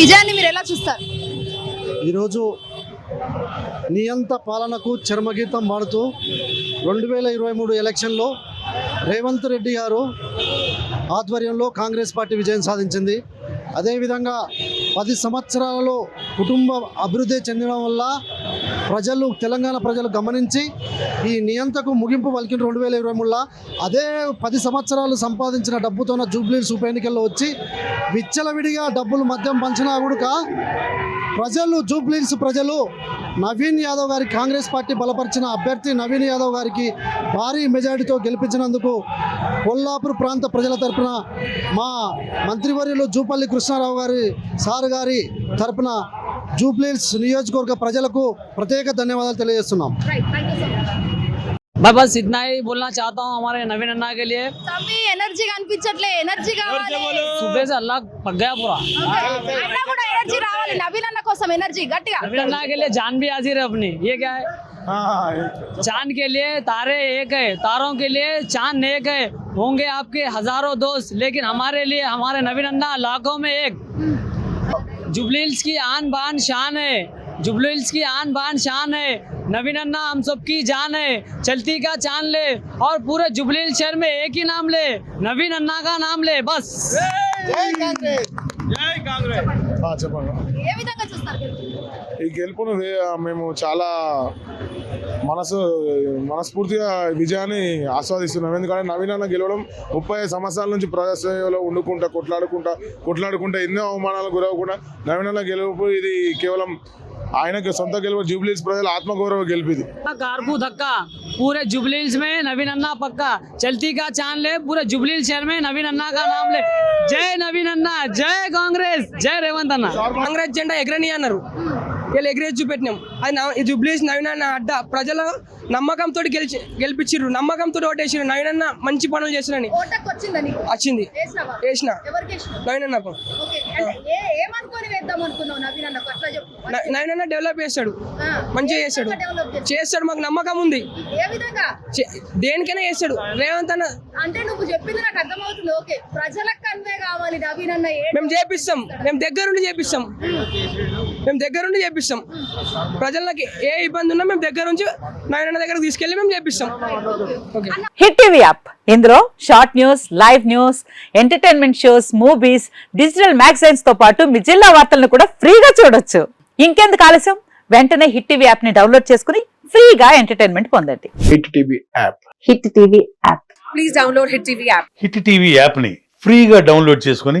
విజయాన్ని మీరు ఎలా చూస్తారు? ఈరోజు నియంత పాలనకు చర్మగీతం పాడుతూ రెండు వేల ఇరవై మూడు ఎలక్షన్లో రేవంత్ రెడ్డి గారు ఆధ్వర్యంలో కాంగ్రెస్ పార్టీ విజయం సాధించింది. అదేవిధంగా పది సంవత్సరాలలో కుటుంబ అభివృద్ధి చెందడం వల్ల ప్రజలు తెలంగాణ ప్రజలు గమనించి ఈ నియంతకు ముగింపు పలికిన రెండు వేల ఇరవై మూడులో. అదే పది సంవత్సరాలు సంపాదించిన డబ్బుతోన జూబ్లీస్ ఉప ఎన్నికల్లో వచ్చి విచ్చలవిడిగా డబ్బులు మద్యం పంచినా కూడా ప్రజలు జూబ్లీస్ ప్రజలు నవీన్ యాదవ్ గారి కాంగ్రెస్ పార్టీ బలపరిచిన అభ్యర్థి నవీన్ యాదవ్ గారికి భారీ మెజారిటీతో గెలిపించినందుకు కొల్లాపూర్ ప్రాంత ప్రజల తరపున మా మంత్రివర్యులు జూపల్లి కృష్ణారావు గారి సార్ గారి తరపున జూబ్లీస్ నియోజకవర్గ ప్రజలకు ప్రత్యేక ధన్యవాదాలు తెలియజేస్తున్నాం मैं बस इतना ही बोलना चाहता हूँ हमारे नवीन अन्ना के लिए తమ్మి ఎనర్జీ కనిపించట్లే ఎనర్జీ కావాలి सुबह से अल्लाह पक गया पूरा Okay. అయినా కూడా ఎనర్జీ రావాలి నవీన్ అన్న కోసం ఎనర్జీ గట్టిగా नवीन अन्ना के लिए जान भी हाजिर है अपनी ये क्या है चांद के लिए तारे एक है तारों के लिए चांद एक है होंगे आपके हजारों दोस्त लेकिन हमारे लिए हमारे नवीन अन्ना लाखों में एक जुबलील्स की आन बान शान है। जुबलील्स की आन बान शान है। नवीन अन्ना, हम सब की जान है। चलती का चाँद ले और पूरे जुबलील शहर में एक ही नाम ले। नवीन अन्ना का नाम ले, बस। చెప్పండి. ఏ విధంగా చూస్తారు ఈ గెలుపును మేము చాలా మనసు మనస్ఫూర్తిగా విజయాన్ని ఆస్వాదిస్తున్నాం. ఎందుకంటే నవీనన్న గెలవడం ముప్పై సంవత్సరాల నుంచి ప్రజాసేవలో ఉండుకుంటా కొట్లాడుకుంటా కొట్లాడుకుంటా ఎన్నో అవమానాలకు గురవకుండా నవీనన్న గెలుపు ఇది కేవలం ఆయనకి సొంత గెలుపు జూబ్లీస్ ప్రజల ఆత్మగౌరవ గెలిపిది कारकू धक्का पूरे जुबलील्स में नवीन अन्ना पक्का चलती का चांद ले पूरे जुबलील शहर में नवीन अन्ना का नाम ले जय नवीन अन्ना जय कांग्रेस जय रेवंत अन्ना కాంగ్రెస్ జెండా ఎగరని అన్నారు వీళ్ళు ఎగిరేసి చూపెట్టినాం. అది జుబ్లీస్ నవీన్ అన్న అడ్డ ప్రజల నమ్మకంతో గెలిచి గెలిపించిర్రు. నమ్మకంతో ఓటేసిర్రు. నవీన్ అన్న మంచి పనులు ఓటకు వచ్చిందా. వేసిన. ఎవరికి వేసినావు? నవీన్ అన్నకు ఓకే. అంటే ఏ ఏమనుకొని వేద్దాం అనుకున్నావు నవీన్ అన్నకు అట్లా చెప్పు. న- నవీన్ అన్న డెవలప్ చేస్తాడు. మంచిగా చేస్తాడు? చేస్తాడు? మాకు నమ్మకం ఉంది. దేనికైనా చేస్తాడు. రేవంత్ అన్న అంటే నువ్వు చెప్పింది నాకు అర్థమవుతుంది. ఓకే. ప్రజలకు కన్వే కావాలి నవీన్ అన్న ఏ మేము చేపిస్తాం. మేము దగ్గరుండి చేపిస్తాం. మేము దగ్గరుండి చేపిస్తాం. ప్రజలకి ఏ ఇబ్బంది ఉన్నా మేము దగ్గర నుంచి అన్న దగ్గరకు తీసుకెళ్ళి మేము చేపిస్తాం. ఓకే. Hit TV app. ఇందులో short news live news entertainment shows movies digital మ్యాగజైన్స్తో పాటు మీ జిల్లా వార్తలను కూడా ఫ్రీగా చూడొచ్చు. ఇంకెందుకు ఆలస్యం? వెంటనే హిట్ టీవీ యాప్ని డౌన్లోడ్ చేసుకుని ఫ్రీగా ఎంటర్టైన్మెంట్ పొందండి. Hit TV app. Hit TV app. Hit TV యాప్ని ఫ్రీగా డౌన్లోడ్ చేసుకొని